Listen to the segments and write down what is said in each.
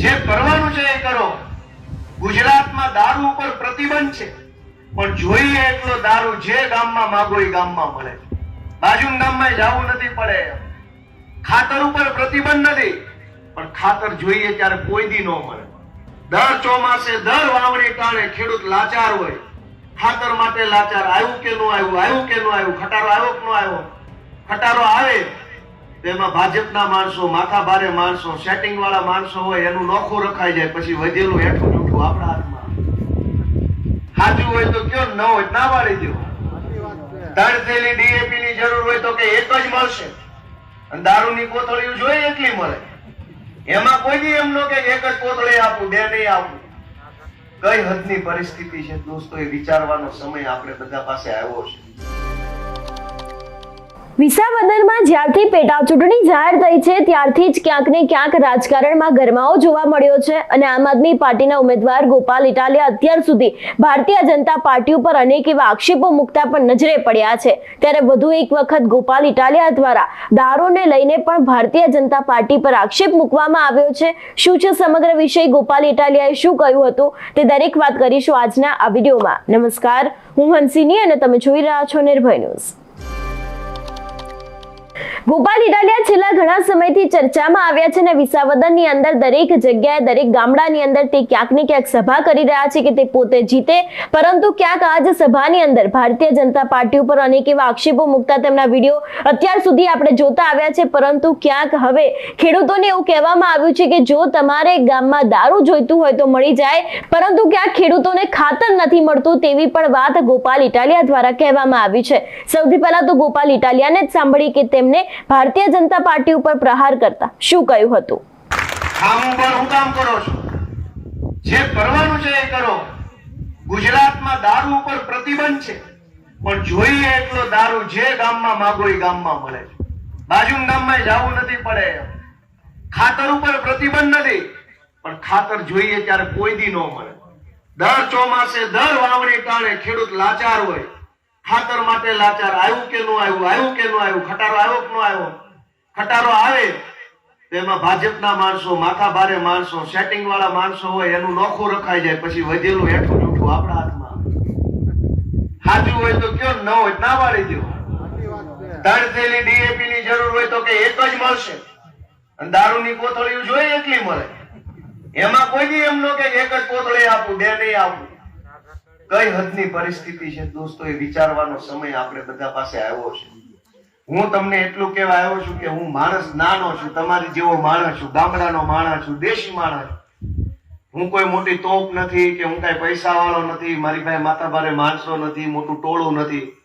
જે કરવાનું છે એ કરો. ગુજરાતમાં દારૂ ઉપર પ્રતિબંધ છે. પણ જોઈએ એટલો દારૂ જે ગામમાં માગો એ ગામમાં મળે બાજુના ગામમાં જવું નથી પડે. ખાતર ઉપર પ્રતિબંધ નથી. પણ ખાતર જોઈએ ત્યારે કોઈ દી ન મળે. દર ચોમાસે, દર વાવણી કારણે ખેડૂત લાચાર હોય. ખાતર માટે લાચાર, આવ્યું કે ન આવ્યું આવ્યું કે ન આવ્યું, ખટારો આવ્યો કે નો આવ્યો? ખટારો આવે. તેમાં ભાજપના માણસો, માથા ભારે માણસો સેટિંગ વાળા માણસો હોય, એનું નોખું રખાઈ જાય, પછી વધેલું હેઠું જૂઠું આપણા હાથમાં. સાચું હોય તો કયો ન હોય, ના વાળી દો ત્રણ થેલી ડીએપી ની જરૂર હોય તો કે એક જ મળશે. અને દારૂની કોથળીઓ જોઈએ એટલી મળે. એમાં કોઈ બી એમ નો કે એક જ કોથળી આપું, બે નહીં આપું. કઈ હદની પરિસ્થિતિ છે? દોસ્તો, એ વિચારવાનો સમય આપણે બધા પાસે આવ્યો છે. વિસાવદરમાં જ્યારથી પેટા ચૂંટણી જાહેર થઈ છે, ત્યારથી જ ક્યાંક ને ક્યાંક રાજકારણમાં ગરમાવો જોવા મળ્યો છે અને આમ આદમી પાર્ટીના ઉમેદવાર ગોપાલ ઇટાલિયા અત્યાર સુધી ભારતીય જનતા પાર્ટી ઉપર અનેક એવા આક્ષેપો મૂકતા પણ નજરે પડ્યા છે. ત્યારે વધુ એક વખત ગોપાલ ઇટાલિયા દ્વારા દારૂને લઈને પણ ભારતીય જનતા પાર્ટી પર આક્ષેપ મૂકવામાં આવ્યો છે. શું છે સમગ્ર વિષય? ગોપાલ ઇટાલિયાએ શું કહ્યું હતું? તે દરેક વાત કરીશું આજના આ વિડીયોમાં. નમસ્કાર, હું હંસિની અને તમે જોઈ રહ્યા છો નિર્ભય ન્યૂઝ. ગોપાલ ઇટાલિયા છેલ્લા ઘણા સમયથી ચર્ચામાં આવ્યા છે અને વિસાવદનની અંદર દરેક જગ્યાએ, દરેક ગામડાની અંદર તે ક્યાંક ને ક્યાંક સભા કરી રહ્યા છે કે તે પોતે જીતે. પરંતુ ક્યાંક આજ સભાની અંદર ભારતીય જનતા પાર્ટી ઉપર અનેક એવા આક્ષેપો મૂકતા તેમના વીડિયો અત્યાર સુધી આપણે જોતા આવ્યા છે. પરંતુ ક્યાંક હવે ખેડૂતોને એવું કહેવામાં આવ્યું છે કે જો તમારે ગામમાં દારૂ જોઈતું હોય તો મળી જાય. પરંતુ ક્યાંક ખેડૂતોને ખાતર નથી મળતું તેવી પણ વાત ગોપાલ, ઇટાલિયા દ્વારા કહેવામાં આવી છે. સૌથી પહેલા તો ગોપાલ, ઇટાલિયાને જ સાંભળી કે તેમને ભારતીય જનતા પાર્ટી ઉપર પ્રહાર કરતા શું કહ્યું હતું? કામ ઉપર હું કામ કરો છો? જે કરવાનું છે એ કરો. ગુજરાતમાં દારૂ ઉપર પ્રતિબંધ છે. પણ જોઈએ એટલો દારૂ જે ગામમાં માગો એ ગામમાં મળે છે. બાજુ ગામમાં જવું નથી પડે. ખાતર ઉપર પ્રતિબંધ નથી. પણ ખાતર જોઈએ ત્યારે કોઈ દી ન મળે. દર ચોમાસે દર વાવણી કારણે ખેડૂત લાચાર હોય. ખાતર માટે લાચાર. આવ્યું કે નું આવ્યું? આવ્યું કે નું આવ્યું? ખટારો આવ્યો કે નો આવ્યો? ખટારો આવે. તેમાં ભાજપના માણસો માથા ભારે માણસો સેટિંગ વાળા માણસો હોય, એનું નોખું રખાઈ જાય, પછી વધેલું હેઠું જૂઠું આપણા હાથમાં. સાચું હોય તો કયો ન હોય, ના વાળી દો ત્રણ થેલી ડીએપી ની જરૂર હોય તો કે એક જ મળશે. અને દારૂની કોથળીઓ જોઈએ એટલી મળે. એમાં કોઈ બી એમ નો કે એક જ કોથળી આપું, બે નહીં આપું. કઈ હદની પરિસ્થિતિ છે દોસ્તો એ વિચારવાનો સમય આપણે બધા પાસે આવ્યો છે. હું તમને એટલું કહેવા આવ્યો છું કે હું માણસ નાનો છું, તમારી જેવો માણસ છું, ગામડાનો માણસ છું, દેશી માણસ. હું કોઈ મોટી તોપ નથી કે હું કઈ પૈસા વાળો નથી, મારી પાસે માથાભારે માણસો નથી, મોટું ટોળું નથી.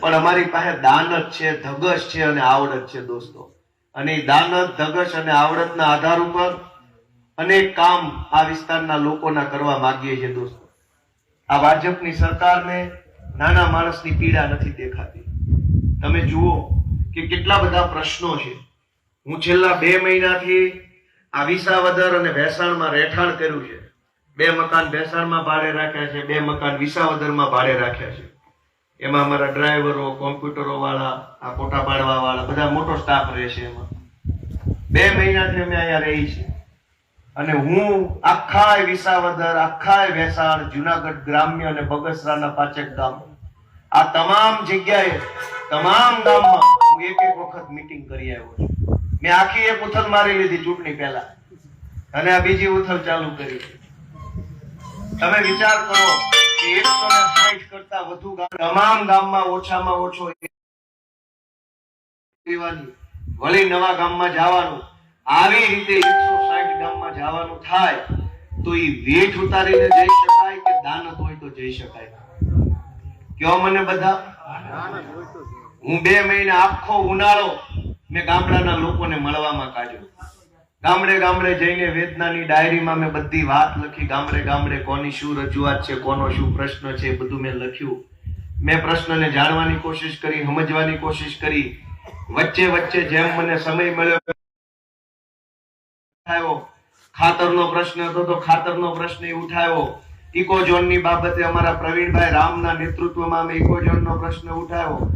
પણ અમારી પાસે દાનત છે ધગશ છે અને આવડત છે દોસ્તો. અને દાનત ધગશ અને આવડતના આધાર ઉપર અનેક કામ આ વિસ્તારના લોકોના કરવા માંગીએ છીએ દોસ્તો. આ ભાજપની સરકારને નાના માણસની પીડા નથી દેખાતી. તમે જુઓ કે કેટલા બધા પ્રશ્નો છે. હું છેલ્લા બે મહિનાથી આ વિસાવદર અને ભેસાણમાં રહેઠાણ કર્યું છે. બે મકાન ભેસાણમાં ભાડે રાખ્યા છે, બે મકાન વિસાવદરમાં ભાડે રાખ્યા છે. એમાં અમારા ડ્રાઈવરો કોમ્પ્યુટરો વાળા આ ફોટા પાડવા વાળા બધા મોટો સ્ટાફ રહેશે એમાં. બે મહિનાથી અમે અહીંયા રહી છીએ. અને હું આખા વિસાવદર આખા વેસાણ જુનાગઢ ગ્રામ્ય અને બગસરાના પાચક ગામ. આ તમામ જગ્યાએ, તમામ ગામમાં હું એક એક વખત મીટિંગ કરી આવ્યો છું. મેં આખી એક ઉથલ મારી લીધી ચૂંટણી પહેલા. અને આ બીજી ઉથલ ચાલુ કરી. તમે વિચાર કરો કે એકસો ને સાઠ કરતા વધુ તમામ ગામમાં ઓછામાં ઓછો વળી નવા ગામમાં જવાનું. આવી રીતે એકસો સાઠ ગામમાં જવાનું થાય, તો એ વેઠ ઉતારીને જઈ શકાય કે દાનત હોય તો જઈ શકાય? કયો મને બધા? હું બે મહિના આખો ઉનાળો મેં ગામડાના લોકોને મળવામાં કાઢ્યો. ગામડે ગામડે જઈને વેદનાની ડાયરીમાં મેં બધી વાત લખી. ગામડે ગામડે કોની શું રજૂઆત છે, કોનો શું પ્રશ્ન છે બધું મેં લખ્યું. મેં પ્રશ્નને જાણવાની કોશિશ કરી, સમજવાની કોશિશ કરી. વચ્ચે વચ્ચે જેમ મને સમય મળ્યો ઉઠાવ્યો ખાતરનો પ્રશ્ન હતો તો ખાતરનો પ્રશ્ન ય ઉઠાવ્યો ઇકોઝોનની બાબતે અમારા પ્રવીણભાઈ રામના નેતૃત્વમાં અમે ઇકોઝોનનો પ્રશ્ન ઉઠાવ્યો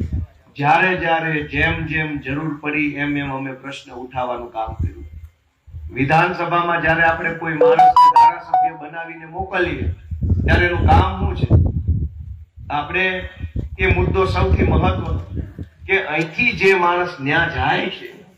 જ્યારે જ્યારે જેમ જેમ જરૂર પડી એમ એમ અમે પ્રશ્ન ઉઠાવવાનું કામ કર્યું. વિધાનસભામાં જ્યારે આપણે કોઈ માણસને ધારાસભ્ય બનાવીને મોકલીએ, ત્યારે એનું કામ શું છે? આપણે એ મુદ્દો સૌથી મહત્વનો, કે અહીંથી જે માણસ ન્યા જાય છે